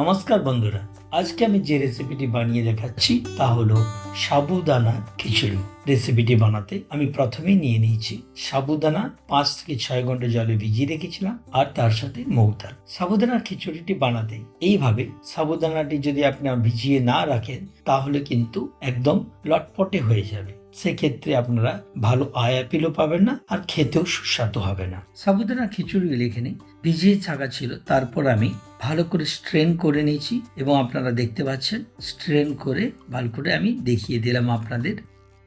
নমস্কার বন্ধুরা, আজকে আমি যে রেসিপিটি বানিয়ে দেখাচ্ছি তা হলো সাবুদানা খিচুড়ি। রেসিপিটি বানাতে আমি প্রথমেই নিয়ে নিয়েছি সাবুদানা, পাঁচ থেকে ছয় ঘণ্টা জলে ভিজিয়ে রেখেছিলাম আর তার সাথে ডাল। সাবুদানার খিচুড়িটি বানাতে এইভাবে সাবুদানাটি যদি আপনারা ভিজিয়ে না রাখেন, তাহলে কিন্তু একদম লটপটে হয়ে যাবে। সেক্ষেত্রে আপনারা ভালো আয়াপিলও পাবেন না আর খেতেও সুস্বাদু হবে না। সাবুদানা খিচুড়ি এখানে ভিজিয়ে থাকা ছিল। তারপর আমি ভালো করে স্ট্রেন করে নিয়েছি এবং আপনারা দেখতে পাচ্ছেন, স্ট্রেন করে ভালো করে আমি দেখিয়ে দিলাম আপনাদের।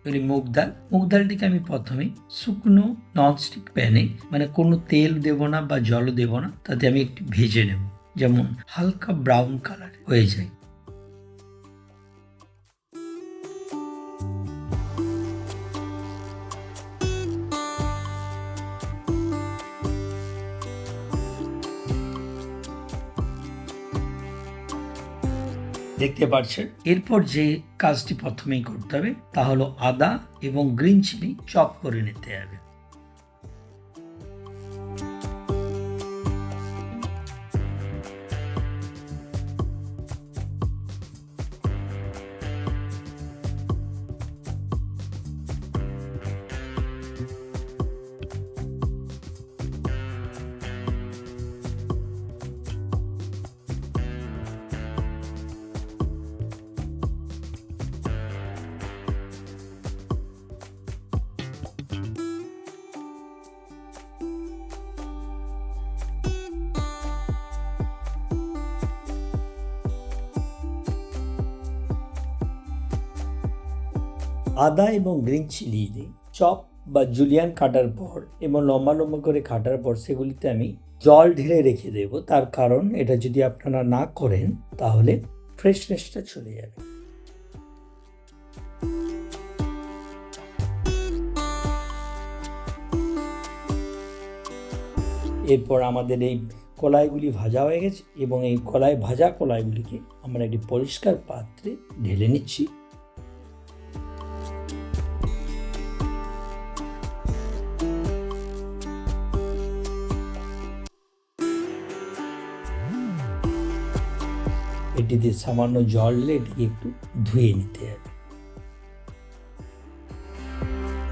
এবারে মুগ ডাল। মুগ ডালটিকে আমি প্রথমে শুকনো ননস্টিক প্যানে মানে কোনো তেল দেব না বা জল দেব না, তাতে আমি একটু ভেজে নেব। যেমন হালকা ব্রাউন কালার হয়ে যায়। দেখতে পাচ্ছেন এরপর যে কাজটি প্রথমেই করতে হবে, তা হলো আদা এবং গ্রিন চিলি চপ করে নিতে হবে। আদা এবং গ্রিন চিলি দিয়ে চপ বা জুলিয়ান কাটার পর এবং লম্বা লম্বা করে কাটার পর সেগুলিতে আমি জল ঢেলে রেখে দেব। তার কারণ এটা যদি আপনারা না করেন, তাহলে ফ্রেশনেসটা চলে যাবে। এরপর আমাদের এই কলাইগুলি ভাজা হয়ে গেছে এবং এই কলাই ভাজা কলাইগুলিকে আমরা একটি পরিষ্কার পাত্রে ঢেলে নিচ্ছি। এটিতে সামান্য জল দিলে এটিকে একটু ধুয়ে নিতে হবে।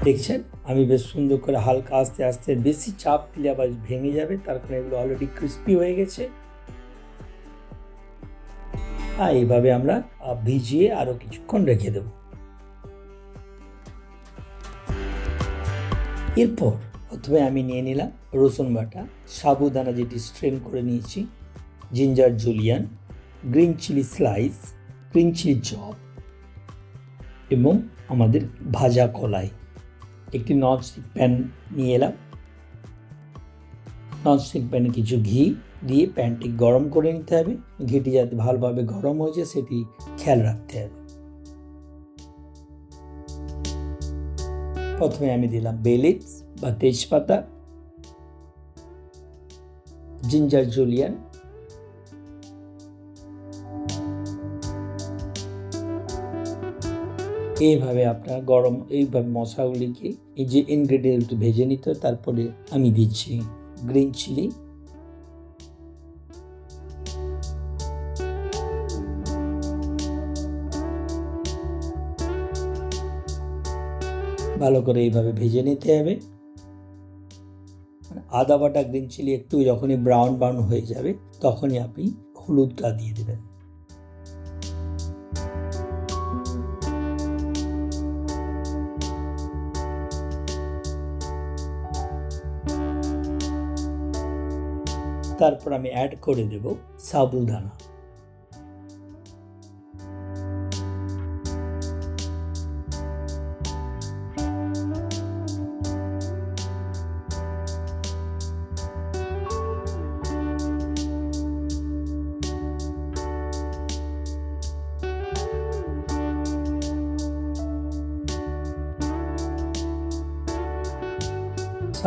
দেখছেন? আমি বেশ সুন্দর করে হালকা আস্তে আস্তে বেশি চাপ দিলে আবার ভেঙে যাবে, তার কারণে এগুলো অলরেডি ক্রিস্পি হয়ে গেছে। আর এইভাবে আমরা ভিজিয়ে আরও কিছুক্ষণ রেখে দেব। এরপর প্রথমে আমি নিয়ে নিলাম রসুন বাটা, সাবুদানা যেটি স্ট্রেন করে নিয়েছি ginger julienne green chilli slice, green chilli chop এবং আমাদের ভাজা কলাই। একটি ননস্টিক প্যান নিয়ে এলাম। ননস্টিক প্যানে কিছু ঘি দিয়ে প্যানটি গরম করে নিতে হবে। ঘিটি যাতে ভালোভাবে গরম হয়েছে সেটি খেয়াল রাখতে হবে। প্রথমে আমি দিলাম বেলিচ বা তেজপাতা, জিঞ্জার জুলিয়ান এইভাবে আপনার গরম, এইভাবে মশলাগুলিকে এই যে ইনগ্রেডিয়েন্ট ভেজে নিতে তারপরে আমি দিচ্ছি গ্রিন চিলি ভালো করে এইভাবে ভেজে নিতে হবে। আদা বাটা গ্রিন চিলি একটু যখনই ব্রাউন ব্রাউন হয়ে যাবে, তখনই আপনি হলুদটা দিয়ে দেবেন। তারপর আমি অ্যাড করে দেব সাবুদানা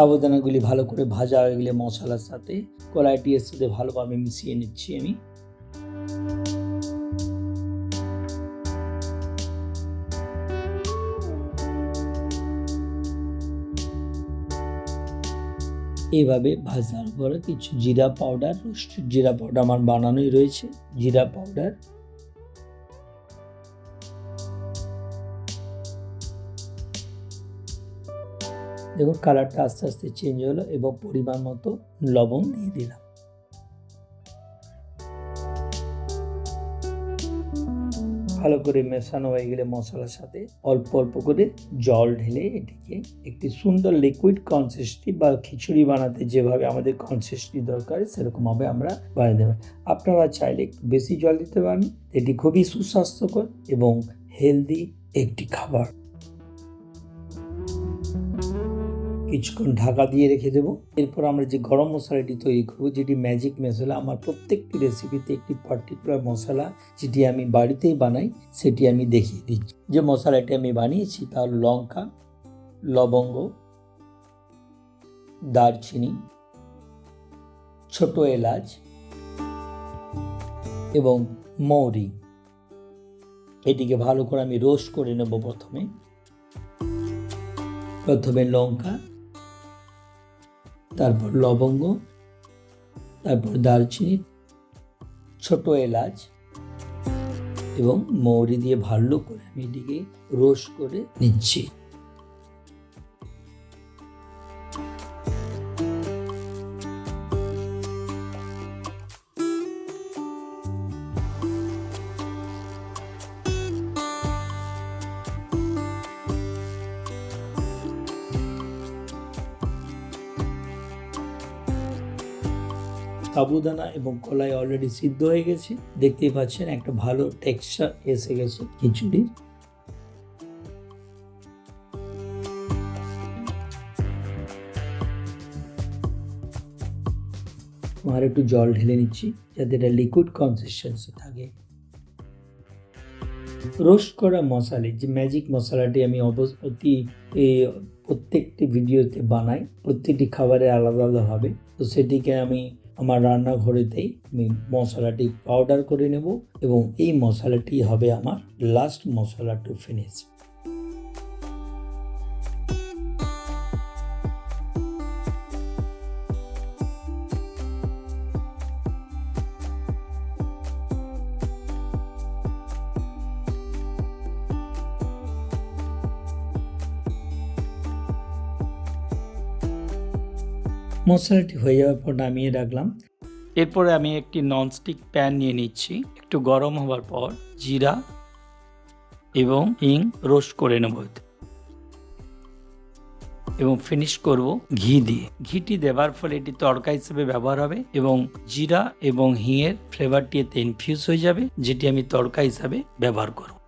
সাবুদানাগুলি ভালো করে ভাজা হয়ে গেলে মশলার সাথে কড়াইটি এর সাথে ভালোভাবে মিশিয়ে নিচ্ছি আমি। এভাবে ভাজার পরে কিছু জিরা পাউডার, রোস্টেড জিরা পাউডার আমার বানানোই রয়েছে। জিরা পাউডার দেখুন কালারটা আস্তে আস্তে চেঞ্জ হলো এবং পরিমাণ মতো লবণ দিয়ে দিলাম। ভালো করে মেশানো হয়ে গেলে মশলার সাথে অল্প অল্প করে জল ঢেলে এটিকে একটি সুন্দর লিকুইড কনসিস্টি বা খিচুড়ি বানাতে যেভাবে আমাদের কনসিস্টি দরকার সেরকমভাবে আমরা বানিয়ে দেবেন আপনারা চাইলে একটু বেশি জল দিতে পারেন। এটি খুবই সুস্বাস্থ্যকর এবং হেলদি একটি খাবার। কিছুক্ষণ ঢাকা দিয়ে রেখে দেবো। এরপর আমরা যে গরম মশলাটি তৈরি করব, যেটি ম্যাজিক মশলা, আমার প্রত্যেকটি রেসিপিতে একটি পার্টিকুলার মশলা যেটি আমি বাড়িতেই বানাই, সেটি আমি দেখিয়ে দিচ্ছি। যে মশলাটি আমি বানিয়েছি তা লঙ্কা, লবঙ্গ, দারচিনি, ছোট এলাচ এবং মৌরি। এটিকে ভালো করে আমি রোস্ট করে নেব প্রথমে। প্রথমে লঙ্কা তারপর লবঙ্গ, তারপর দারচিনি, ছোট এলাচ এবং মৌরি দিয়ে ভালো করে আমি এটিকে রোস্ট করে নিচ্ছি। সাবুদানা এবং কলাই অলরেডি সিদ্ধ হয়ে গেছে। দেখতেই পাচ্ছেন একটা ভালো টেক্সচার এসে গেছে খিচুড়ির। আর একটু জল ঢেলে নিচ্ছি যাতে এটা লিকুইড কনসিস্টেন্সি থাকে। রোস্ট করা মশালে, যে ম্যাজিক মশলাটি আমি অতি প্রত্যেকটি ভিডিওতে বানাই, প্রত্যেকটি খাবারে আলাদা আলাদা হবে। তো সেটিকে আমি আমার রান্নাঘরেতেই আমি মশলাটি পাউডার করে নেব এবং এই মশলাটি হবে আমার লাস্ট মশলা টু ফিনিশ মশলাটি হয়ে যাওয়ার পর নামিয়ে রাখলাম। এরপরে আমি একটি ননস্টিক প্যান নিয়ে নিচ্ছি। একটু গরম হওয়ার পর জিরা এবং হিং রোস্ট করে নেব। এবং ফিনিশ করব ঘি দিয়ে। ঘিটি দেওয়ার ফলে এটি তড়কা হিসেবে ব্যবহার হবে এবং জিরা এবং হিংয়ের ফ্লেভারটি এতে ইনফিউজ হয়ে যাবে, যেটি আমি তড়কা হিসাবে ব্যবহার করব।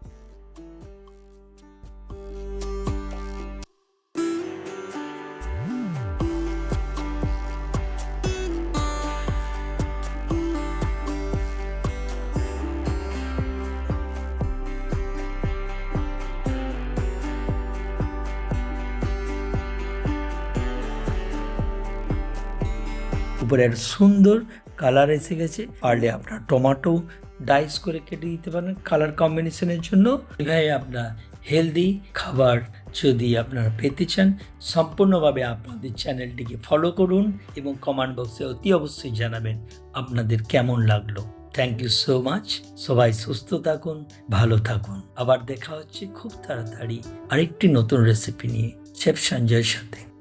উপরে একটা সুন্দর কালার এসে গেছে। পারলে আপনার টমাটো ডাইস করে কেটে দিতে পারেন কালার কম্বিনেশনের জন্য। এভাবে আপনার হেলদি খাবার যদি আপনারা পেতে চান, সম্পূর্ণভাবে আপনাদের চ্যানেলটিকে ফলো করুন এবং কমেন্ট বক্সে অতি অবশ্যই জানাবেন আপনাদের কেমন লাগল। থ্যাংক ইউ সো মাচ সবাই সুস্থ থাকুন, ভালো থাকুন। আবার দেখা হচ্ছে খুব তাড়াতাড়ি আরেকটি নতুন রেসিপি নিয়ে। শেফ সঞ্জয়ের সাথে।